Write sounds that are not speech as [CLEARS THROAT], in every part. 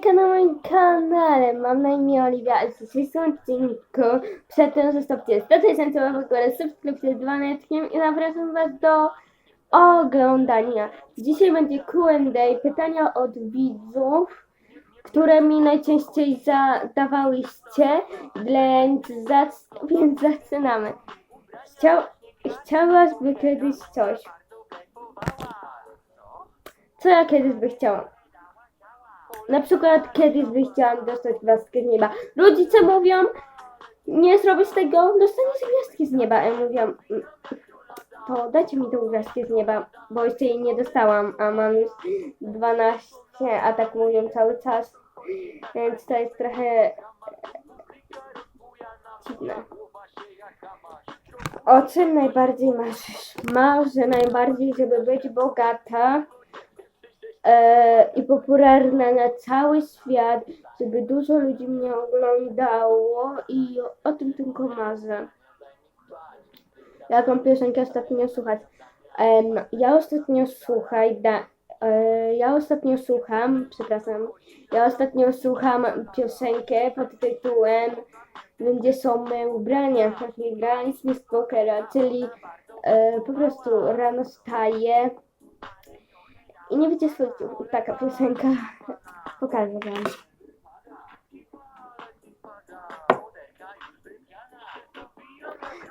Hejka na moim kanale, mam na imię Oliwia, a w dzisiejszym odcinku przedtem zostawcie 100 tysięcy łapek górę, subskrypcję z dzwoneczkiem i zapraszam was do oglądania. Dzisiaj będzie Q&A, pytania od widzów, które mi najczęściej zadawałyście, więc, zac więc zaczynamy. Chciał, chciałaś by kiedyś coś? Co ja kiedyś by chciała? Na przykład kiedyś chciałam dostać gwiazdkę z nieba. Rodzice mówią, nie zrobisz tego, dostaniesz gwiazdki z nieba. Ja mówię, "Mm, to dajcie mi tą gwiazdkę z nieba, bo jeszcze jej nie dostałam, a mam już 12, a tak mówią cały czas. Więc to jest trochę e, dziwne. O czym najbardziej marzysz? Marzę najbardziej, żeby być bogata e, i popularna na cały świat, żeby dużo ludzi mnie oglądało i o, tym tylko marzę. Jaką piosenkę ostatnio słuchać? E, no, ja ostatnio słuchaj, da, e, ja ostatnio słucham, przepraszam, ja ostatnio słucham piosenkę pod tytułem Gdzie są me ubrania, takie graliśmy z pokera, czyli e, po prostu rano wstaję i nie wiecie co taka piosenka, pokażę wam.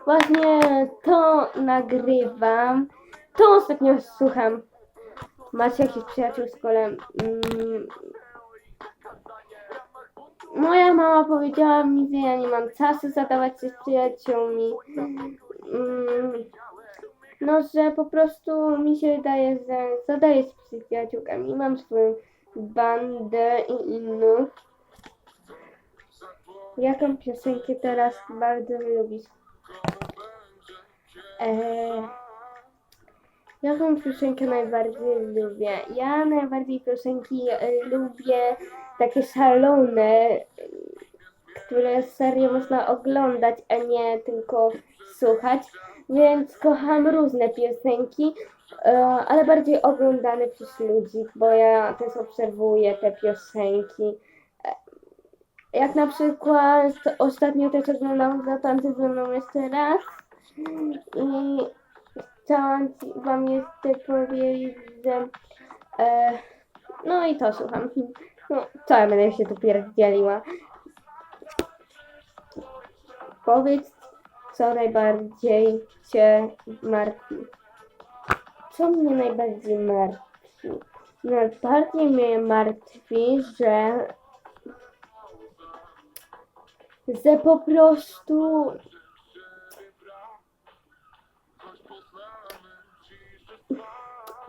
Właśnie to nagrywam. To ostatnio słucham. Macie jakichś przyjaciół w szkole? Mm. Moja mama powiedziała mi, że ja nie mam czasu zadawać się z przyjaciółmi. Mm. No, że po prostu mi się wydaje, że zadaję z przyjaciółkami. Mam swoją bandę i innych. Jaką piosenkę teraz bardzo lubisz? Eee, jaką piosenkę najbardziej lubię? Ja najbardziej piosenki e, lubię takie szalone, które serio można oglądać, a nie tylko słuchać. Więc kocham różne piosenki, e, ale bardziej oglądane przez ludzi, bo ja też obserwuję te piosenki. E, Jak na przykład ostatnio też oglądałam Zatańczy ze mną jeszcze raz i chciałam ci- wam jeszcze powiedzieć, że e, no i to słucham. No, co ja będę się tu pierdzieliła. Powiedz, co najbardziej cię martwi. Co mnie najbardziej martwi? Najbardziej mnie martwi, że że po prostu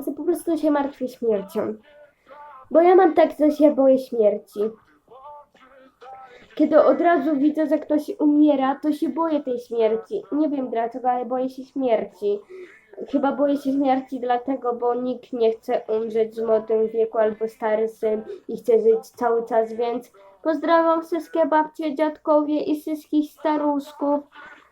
że po prostu się martwię śmiercią. Bo ja mam tak, że się boję śmierci. Kiedy od razu widzę, że ktoś umiera, to się boję tej śmierci. Nie wiem dlaczego, ale boję się śmierci. Chyba boję się śmierci dlatego, bo nikt nie chce umrzeć w młodym wieku albo stary syn i chce żyć cały czas, więc pozdrawiam wszystkie babcie, dziadkowie i wszystkich staruszków.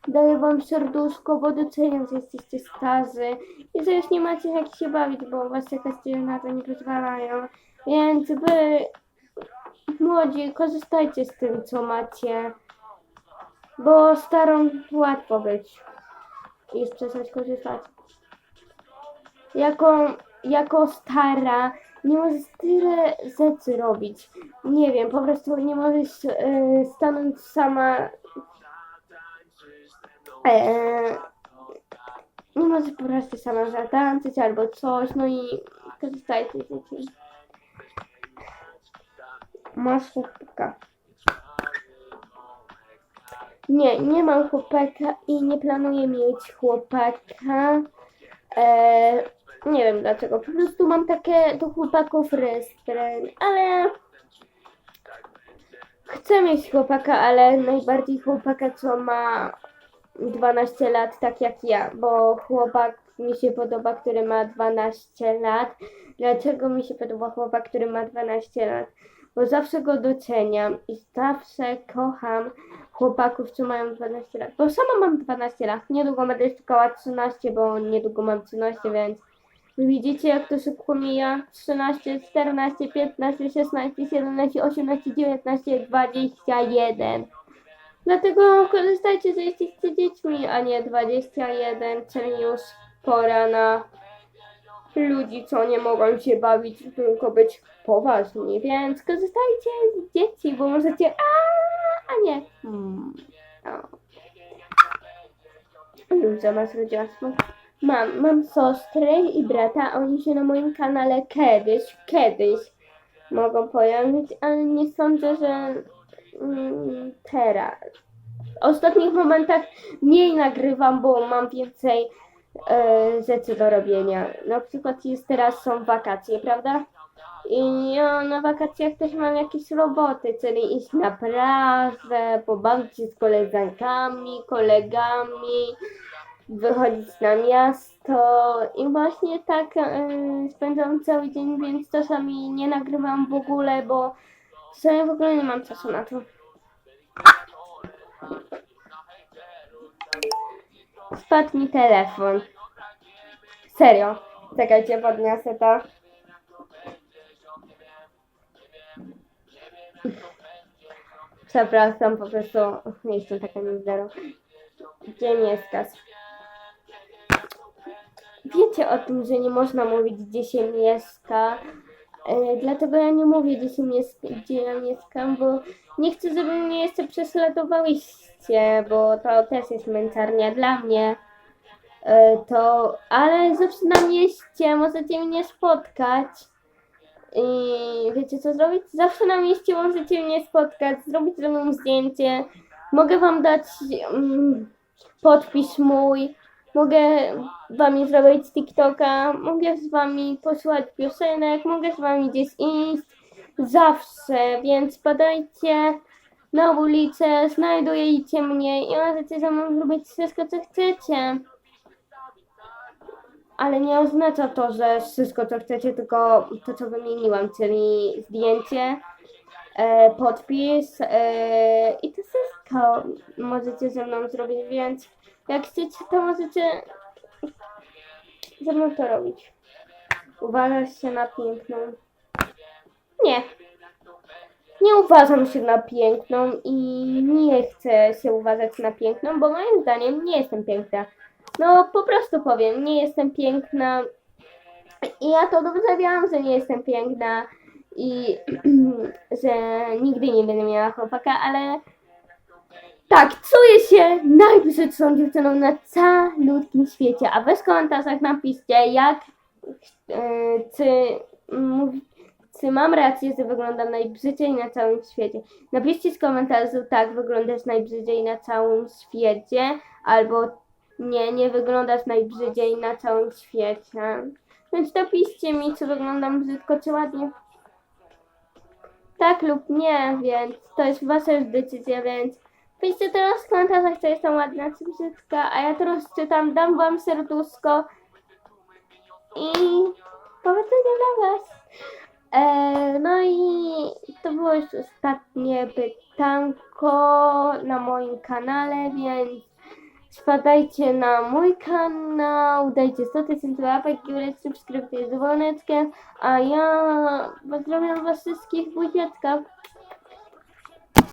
Daję wam serduszko, bo doceniam, że jesteście starzy i że już nie macie jak się bawić, bo was jakaś na to nie pozwalają. Więc wy, młodzi, korzystajcie z tym, co macie, bo starą łatwo być i przestać korzystać. Jako, jako stara nie możesz tyle rzeczy robić. Nie wiem, po prostu nie możesz e, stanąć sama Eee, nie możesz po prostu sama zatańczyć albo coś, no i korzystajcie z dzieci. Masz chłopaka. Nie, nie mam chłopaka i nie planuję mieć chłopaka. Eee, nie wiem dlaczego, po prostu mam takie do chłopaków restren, ale chcę mieć chłopaka, ale najbardziej chłopaka, co ma 12 lat, tak jak ja, bo chłopak mi się podoba, który ma 12 lat. Dlaczego mi się podoba chłopak, który ma 12 lat? Bo zawsze go doceniam i zawsze kocham chłopaków, co mają 12 lat. Bo sama mam 12 lat, niedługo będę szukała 13, bo niedługo mam 13, więc Widzicie, jak to szybko mija? 13, 14, 15, 16, 17, 18, 19, 21. Dlatego korzystajcie, że jesteście dziećmi, a nie 21, czyli już pora na ludzi, co nie mogą się bawić, tylko być poważni. Więc korzystajcie z dzieci, bo możecie. A, a nie. Hmm. Ludzie masz rodziactwo. Mam, mam siostrę i brata, oni się na moim kanale kiedyś, kiedyś mogą pojawić, ale nie sądzę, że mm, teraz. W ostatnich momentach mniej nagrywam, bo mam więcej rzeczy do robienia. Na przykład jest teraz są wakacje, prawda? I ja na wakacjach też mam jakieś roboty, czyli iść na plażę, pobawić się z koleżankami, kolegami, wychodzić na miasto i właśnie tak e, spędzam cały dzień, więc czasami nie nagrywam w ogóle, bo czasami w ogóle nie mam czasu na to. Mi telefon. Serio. Czekajcie, podniosę to. Przepraszam, po prostu nie jestem taka niezdrowa. Gdzie mieszkasz? Wiecie o tym, że nie można mówić, gdzie się mieszka. E, dlatego ja nie mówię, gdzie, się mieszka, gdzie ja mieszkam, bo nie chcę, żeby mnie jeszcze prześladowałyście, bo to też jest męczarnia dla mnie. E, to, ale zawsze na mieście możecie mnie spotkać. I wiecie co zrobić? Zawsze na mieście możecie mnie spotkać, zrobić ze mną zdjęcie. Mogę wam dać mm, podpis mój. Mogę wam zrobić TikToka. Mogę z wami posłuchać piosenek. Mogę z wami gdzieś iść. Zawsze, więc badajcie na ulicę, znajdujecie mnie i możecie ze mną zrobić wszystko co chcecie. Ale nie oznacza to, że wszystko co chcecie, tylko to co wymieniłam, czyli zdjęcie, e, podpis e, i to wszystko możecie ze mną zrobić, więc jak chcecie, to możecie ze mną to robić. Uważasz się na piękną? Nie. Nie uważam się na piękną i nie chcę się uważać na piękną, bo moim zdaniem nie jestem piękna. No po prostu powiem, nie jestem piękna. I ja to dobrze wiem, że nie jestem piękna i [CLEARS THROAT] że nigdy nie będę miała chłopaka, ale tak, czuję się najbrzydszą dziewczyną na całym świecie. A wy w komentarzach napiszcie, jak e, czy, mów- czy mam rację, że wyglądam najbrzydziej na całym świecie. Napiszcie w komentarzu, tak, wyglądasz najbrzydziej na całym świecie, albo nie, nie wyglądasz najbrzydziej na całym świecie. Więc napiszcie mi, czy wyglądam brzydko, czy ładnie. Tak lub nie, więc to jest wasza decyzja, więc piszcie teraz w komentarzach, czy jestem ładna, czy a ja teraz czytam, dam wam serduszko i powodzenia dla was. E, no i to było już ostatnie pytanko na moim kanale, więc Spadajcie na mój kanał, dajcie 100 tysięcy łapek górę, subskrypcję z dzwoneczkiem, a ja pozdrawiam was wszystkich buziaczka.